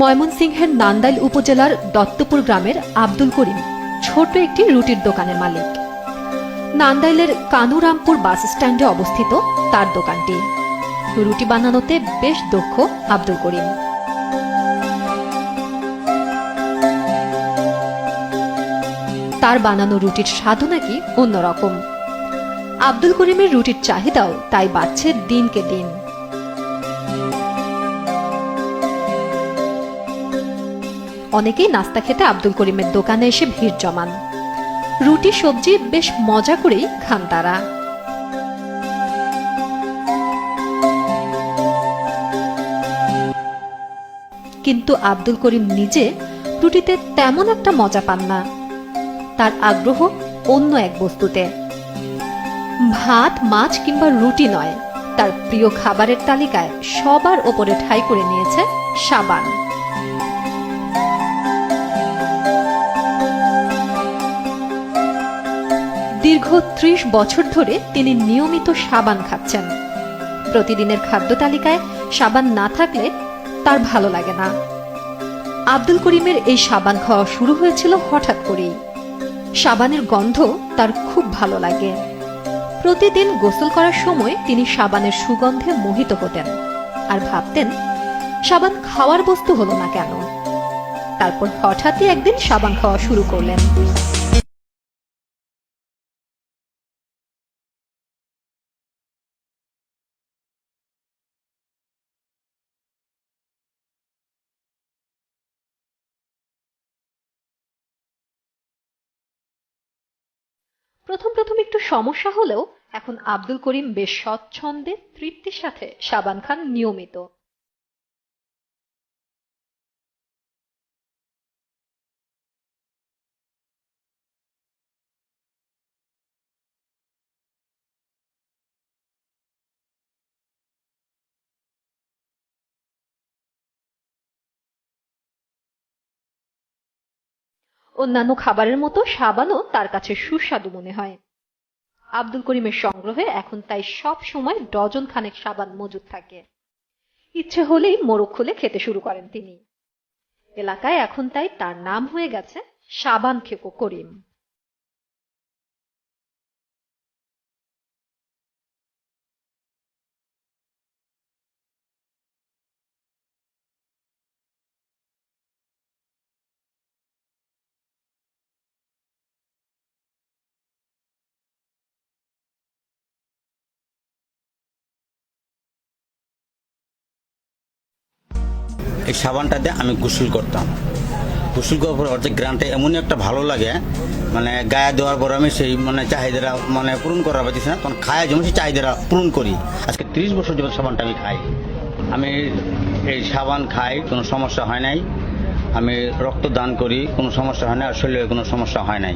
ময়মনসিংহের নান্দাইল উপজেলার দত্তপুর গ্রামের আব্দুল করিম, ছোট একটি রুটির দোকানের মালিক। নান্দাইলের কানুরামপুর বাস স্ট্যান্ডে অবস্থিত তার দোকানটি। রুটি বানানোতে বেশ দক্ষ আব্দুল করিম। তার বানানো রুটির স্বাদও নাকি অন্যরকম। আব্দুল করিমের রুটির চাহিদাও তাই বাড়ছে দিনকে দিন। অনেকেই নাস্তা খেতে আব্দুল করিমের দোকানে এসে ভিড় জমান। রুটি, সবজি বেশ মজা করেই খান তারা। কিন্তু আব্দুল করিম নিজে রুটিতে তেমন একটা মজা পান না। তার আগ্রহ অন্য এক বস্তুতে। ভাত, মাছ কিংবা রুটি নয়, তার প্রিয় খাবারের তালিকায় সবার ওপরে ঠাঁই করে নিয়েছে সাবান। দীর্ঘ ত্রিশ বছর ধরে তিনি নিয়মিত সাবান খাচ্ছেন। প্রতিদিনের খাদ্য তালিকায় সাবান না থাকলে তার ভালো লাগে না। আব্দুল করিমের এই সাবান খাওয়া শুরু হয়েছিল হঠাৎ করেই। সাবানের গন্ধ তার খুব ভালো লাগে। প্রতিদিন গোসল করার সময় তিনি সাবানের সুগন্ধে মোহিত হতেন আর ভাবতেন, সাবান খাওয়ার বস্তু হলো না কেন? তারপর হঠাৎই একদিন সাবান খাওয়া শুরু করলেন। প্রথম প্রথম একটু সমস্যা হলেও এখন আব্দুল করিম বেশ স্বচ্ছন্দে, তৃপ্তির সাথে সাবান খান নিয়মিত। অন্যান্য খাবারের মতো সাবানও তার কাছে সুস্বাদু মনে হয়। আব্দুল করিমের সংগ্রহে এখন তাই সব সময় ডজন খানেক সাবান মজুদ থাকে। ইচ্ছে হলেই মোরগ খুলে খেতে শুরু করেন তিনি। এলাকায় এখন তাই তার নাম হয়ে গেছে সাবান খেকো করিম। এই সাবানটা দিয়ে আমি গোসল করতাম। গোসল করার পর অর্ধেক গ্রানটা এমনই একটা ভালো লাগে মানে গায়ে দেওয়ার পর আমি সেই মানে চাহিদাটা মানে পূরণ করা পারতেছি না, তখন খায় যেমন সেই চাহিদাটা পূরণ করি। আজকে ত্রিশ বছর যাবত সাবানটা আমি খাই। আমি এই সাবান খাই, কোনো সমস্যা হয় নাই। আমি রক্ত দান করি, কোনো সমস্যা হয় না আর শরীরে কোনো সমস্যা হয় নাই।